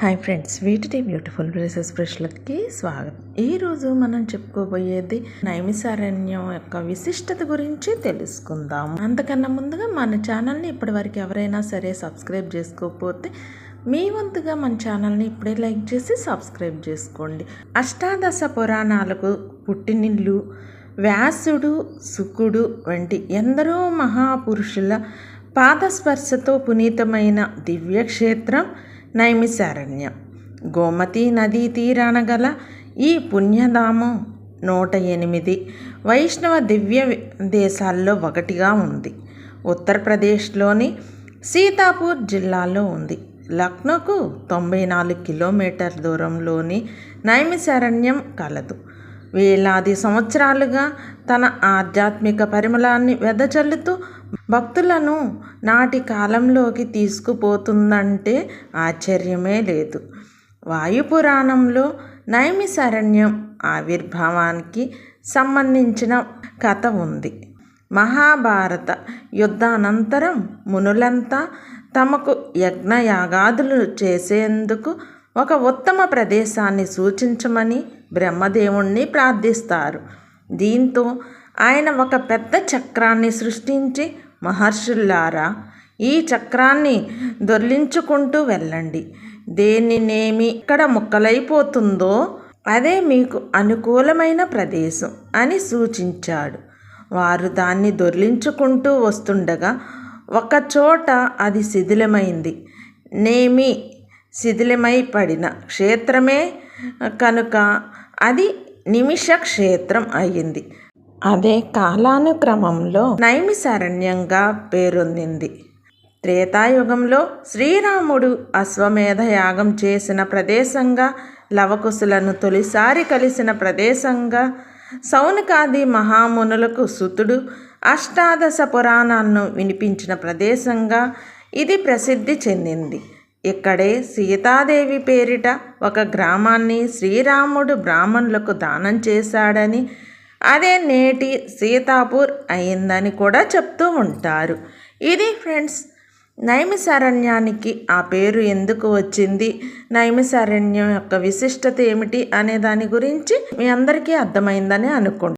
Hi friends వీటి beautiful places ఫ్రెష్లకి స్వాగతం. ఈరోజు మనం చెప్పుకోబోయేది నైమిసారణ్యం యొక్క విశిష్టత గురించి తెలుసుకుందాం. అంతకన్నా ముందుగా మన ఛానల్ని ఇప్పటివరకు ఎవరైనా సరే సబ్స్క్రైబ్ చేసుకోకపోతే మీ వంతుగా మన ఛానల్ని ఇప్పుడే లైక్ చేసి సబ్స్క్రైబ్ చేసుకోండి. అష్టాదశ పురాణాలకు పుట్టినిల్లు వ్యాసుడు సుకుడు వంటి ఎందరో మహాపురుషుల పాదస్పర్శతో పునీతమైన దివ్యక్షేత్రం నైమిసారణ్యం గోమతి నదీ తీరాన గల ఈ పుణ్యధామం నూట ఎనిమిది వైష్ణవ దివ్య దేశాల్లో ఒకటిగా ఉంది. ఉత్తరప్రదేశ్లోని సీతాపూర్ జిల్లాలో ఉంది. లక్నోకు తొంభై నాలుగు కిలోమీటర్ దూరంలోని నైమిశారణ్యం కలదు. వేలాది సంవత్సరాలుగా తన ఆధ్యాత్మిక పరిమళాన్ని వెదజల్లుతూ భక్తులను నాటి కాలంలోకి తీసుకుపోతుందంటే ఆశ్చర్యమే లేదు. వాయుపురాణంలో నైమిశరణ్యం ఆవిర్భావానికి సంబంధించిన కథ ఉంది. మహాభారత యుద్ధానంతరం మునులంతా తమకు యజ్ఞయాగాదులు చేసేందుకు ఒక ఉత్తమ ప్రదేశాన్ని సూచించమని బ్రహ్మదేవుణ్ణి ప్రార్థిస్తారు. దీంతో ఆయన ఒక పెద్ద చక్రాన్ని సృష్టించి మహర్షుల్లారా ఈ చక్రాన్ని దొర్లించుకుంటూ వెళ్ళండి. దేనినేమి ఇక్కడ ముక్కలైపోతుందో అదే మీకు అనుకూలమైన ప్రదేశం అని సూచించాడు. వారు దాన్ని దొర్లించుకుంటూ వస్తుండగా ఒకచోట అది శిథిలమైంది. నేమి శిథిలమై పడిన క్షేత్రమే కనుక అది నిమిష క్షేత్రం అయ్యింది అదే కాలానుక్రమంలో నైమిసారణ్యంగా పేరొందింది. త్రేతాయుగంలో శ్రీరాముడు అశ్వమేధ యాగం చేసిన ప్రదేశంగా లవకుశులను తొలిసారి కలిసిన ప్రదేశంగా సౌనకాది మహామునులకు సుతుడు అష్టాదశ పురాణాలను వినిపించిన ప్రదేశంగా ఇది ప్రసిద్ధి చెందింది. ఇక్కడే సీతాదేవి పేరిట ఒక గ్రామాన్ని శ్రీరాముడు బ్రాహ్మణులకు దానం చేశాడని అదే నేటి సీతాపూర్ అయిందని కూడా చెప్తూ ఉంటారు. ఇది ఫ్రెండ్స్ నైమిసారణ్యానికి ఆ పేరు ఎందుకు వచ్చింది? నైమిసారణ్యం యొక్క విశిష్టత ఏమిటి? అనే దాని గురించి మీ అందరికీ అర్థమైందని అనుకుంటున్నాను.